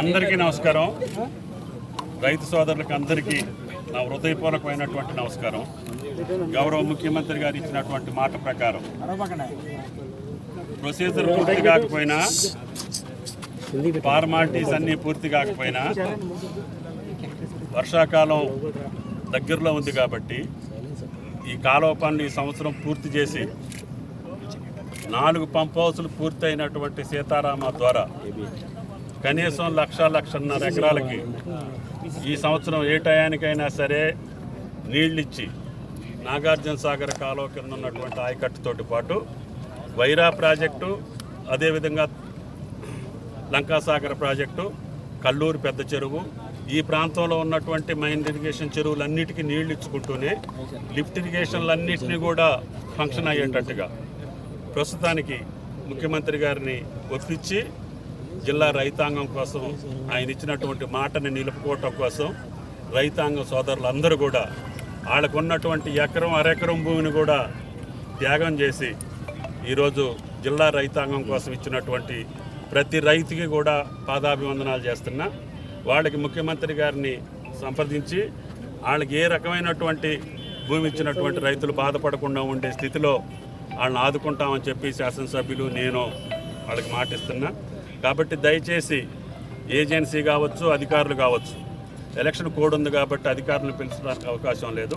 అందరికీ నమస్కారం. రైతు సోదరులకు అందరికీ నా హృదయపూర్వకమైనటువంటి నమస్కారం. గౌరవ ముఖ్యమంత్రి గారు ఇచ్చినటువంటి మాట ప్రకారం. ప్రొసీజర్ పూర్తి కాకపోయినా ఫార్మాలిటీస్ అన్నీ పూర్తి కాకపోయినా వర్షాకాలం దగ్గరలో ఉంది కాబట్టి ఈ కాలువ పనులు ఈ సంవత్సరం పూర్తి చేసి నాలుగు పంప్ హౌసులు పూర్తయినటువంటి సీతారామ ద్వారా కనీసం లక్ష లక్షన్నర ఎకరాలకి ఈ సంవత్సరం ఏ టయానికైనా సరే నీళ్ళిచ్చి నాగార్జున సాగర్ కాలువ కింద ఉన్నటువంటి ఆయకట్టుతోటి పాటు వైరా ప్రాజెక్టు అదేవిధంగా లంకాసాగర్ ప్రాజెక్టు కల్లూరు పెద్ద చెరువు ఈ ప్రాంతంలో ఉన్నటువంటి మైన్ ఇరిగేషన్ చెరువులన్నిటికీ నీళ్ళు ఇచ్చుకుంటూనే లిఫ్ట్ ఇరిగేషన్లన్నింటినీ కూడా ఫంక్షన్ అయ్యేటట్టుగా ప్రస్తుతానికి ముఖ్యమంత్రి గారిని ఒప్పించి జిల్లా రైతాంగం కోసం ఆయన ఇచ్చినటువంటి మాటని నిలుపుకోవటం కోసం రైతాంగ సోదరులందరూ కూడా వాళ్ళకు ఉన్నటువంటి ఎకరం అరెకరం భూమిని కూడా త్యాగం చేసి ఈరోజు జిల్లా రైతాంగం కోసం ఇచ్చినటువంటి ప్రతి రైతుకి కూడా పాదాభివందనాలు చేస్తున్నా. వాళ్ళకి ముఖ్యమంత్రి గారిని సంప్రదించి వాళ్ళకి ఏ రకమైనటువంటి భూమి ఇచ్చినటువంటి రైతులు బాధపడకుండా ఉండే స్థితిలో వాళ్ళని ఆదుకుంటామని చెప్పి శాసనసభ్యులు నేను వాళ్ళకి మాటిస్తున్నా. కాబట్టి దయచేసి ఏజెన్సీ కావచ్చు అధికారులు కావచ్చు ఎలక్షన్ కోడ్ ఉంది కాబట్టి అధికారులను పిలిచడానికి అవకాశం లేదు.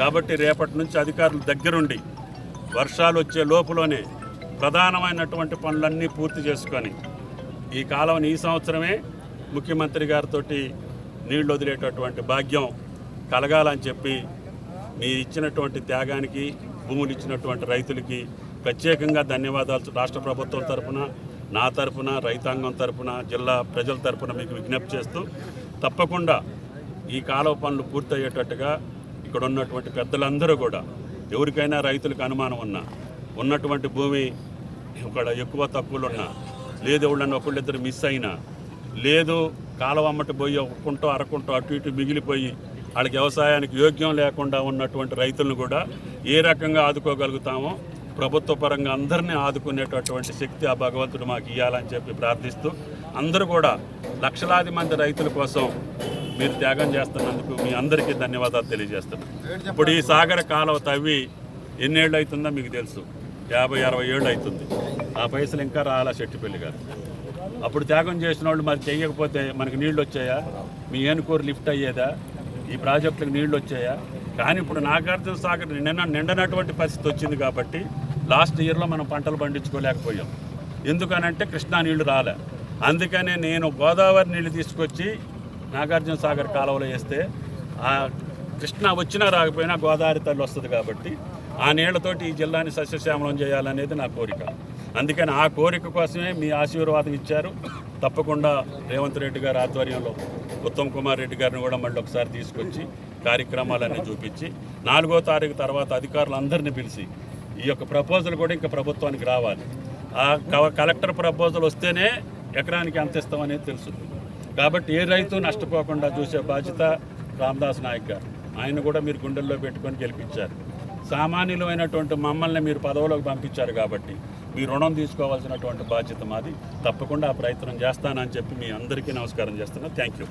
కాబట్టి రేపటి నుంచి అధికారులు దగ్గరుండి వర్షాలు వచ్చే లోపులోనే ప్రధానమైనటువంటి పనులన్నీ పూర్తి చేసుకొని ఈ కాలం ఈ సంవత్సరమే ముఖ్యమంత్రి గారితో నీళ్ళు వదిలేటటువంటి భాగ్యం కలగాలని చెప్పి మీ ఇచ్చినటువంటి త్యాగానికి భూములు ఇచ్చినటువంటి రైతులకి ప్రత్యేకంగా ధన్యవాదాలు రాష్ట్ర ప్రభుత్వం తరపున నా తరపున రైతాంగం తరపున జిల్లా ప్రజల తరపున మీకు విజ్ఞప్తి చేస్తూ తప్పకుండా ఈ కాలువ పనులు పూర్తయ్యేటట్టుగా ఇక్కడ ఉన్నటువంటి పెద్దలందరూ కూడా ఎవరికైనా రైతులకు అనుమానం ఉన్నా ఉన్నటువంటి భూమి ఇక్కడ ఎక్కువ తక్కువలు ఉన్నా లేదు ఎవళ్ళని ఒకళ్ళిద్దరు మిస్ అయినా లేదు కాలువ అమ్మటి పోయి ఒక కుంటో అరకుంటో అటు ఇటు మిగిలిపోయి వాళ్ళకి వ్యవసాయానికి యోగ్యం లేకుండా ఉన్నటువంటి రైతులను కూడా ఏ రకంగా ఆదుకోగలుగుతామో ప్రభుత్వ పరంగా అందరినీ ఆదుకునేటటువంటి శక్తి ఆ భగవంతుడు మాకు ఇవ్వాలని చెప్పి ప్రార్థిస్తూ అందరూ కూడా లక్షలాది మంది రైతుల కోసం మీరు త్యాగం చేస్తున్నందుకు మీ అందరికీ ధన్యవాదాలు తెలియజేస్తున్నాను. ఇప్పుడు ఈ సాగర కాలువ తవ్వి ఎన్నేళ్ళు అవుతుందో మీకు తెలుసు. యాభై అరవై ఏళ్ళు అవుతుంది. ఆ పైసలు ఇంకా రాలా శెట్టిపల్లి గారు. అప్పుడు త్యాగం చేసిన వాళ్ళు మరి చేయకపోతే మనకి నీళ్ళు వచ్చాయా? మీ ఏనుకోరు లిఫ్ట్ అయ్యేదా? ఈ ప్రాజెక్టులకు నీళ్ళు వచ్చాయా? కానీ ఇప్పుడు నాగార్జున సాగర్ నిండ నిండనటువంటి పరిస్థితి వచ్చింది కాబట్టి లాస్ట్ ఇయర్లో మనం పంటలు పండించుకోలేకపోయాం. ఎందుకనంటే కృష్ణా నీళ్ళు రాలే. అందుకనే నేను గోదావరి నీళ్ళు తీసుకొచ్చి నాగార్జున సాగర్ కాలువలో వేస్తే ఆ కృష్ణ వచ్చినా రాకపోయినా గోదావరి తల్లి వస్తుంది కాబట్టి ఆ నీళ్ళతోటి ఈ జిల్లాని సస్యశ్యామలం చేయాలనేది నా కోరిక. అందుకని ఆ కోరిక కోసమే మీ ఆశీర్వాదం ఇచ్చారు. తప్పకుండా రేవంత్ రెడ్డి గారి ఆధ్వర్యంలో ఉత్తమ్ కుమార్ రెడ్డి గారిని కూడా మళ్ళీ ఒకసారి తీసుకొచ్చి కార్యక్రమాలన్నీ చూపించి నాలుగో తారీఖు తర్వాత అధికారులందరినీ పిలిచి ఈ యొక్క ప్రపోజల్ కూడా ఇంకా ప్రభుత్వానికి రావాలి. ఆ కలెక్టర్ ప్రపోజల్ వస్తేనే ఎకరానికి ఎంత ఇస్తామనేది తెలుస్తుంది. కాబట్టి ఏ రైతు నష్టపోకుండా చూసే బాధ్యత రామదాస్ నాయక్ గారు. ఆయన కూడా మీరు గుండెల్లో పెట్టుకొని గెలిపించారు. సామాన్యులమైనటువంటి మమ్మల్ని మీరు పదవులోకి పంపించారు కాబట్టి మీ రుణం తీసుకోవాల్సినటువంటి బాధ్యత మాది. తప్పకుండా ఆ ప్రయత్నం చేస్తానని చెప్పి మీ అందరికీ నమస్కారం చేస్తున్నా. Thank you.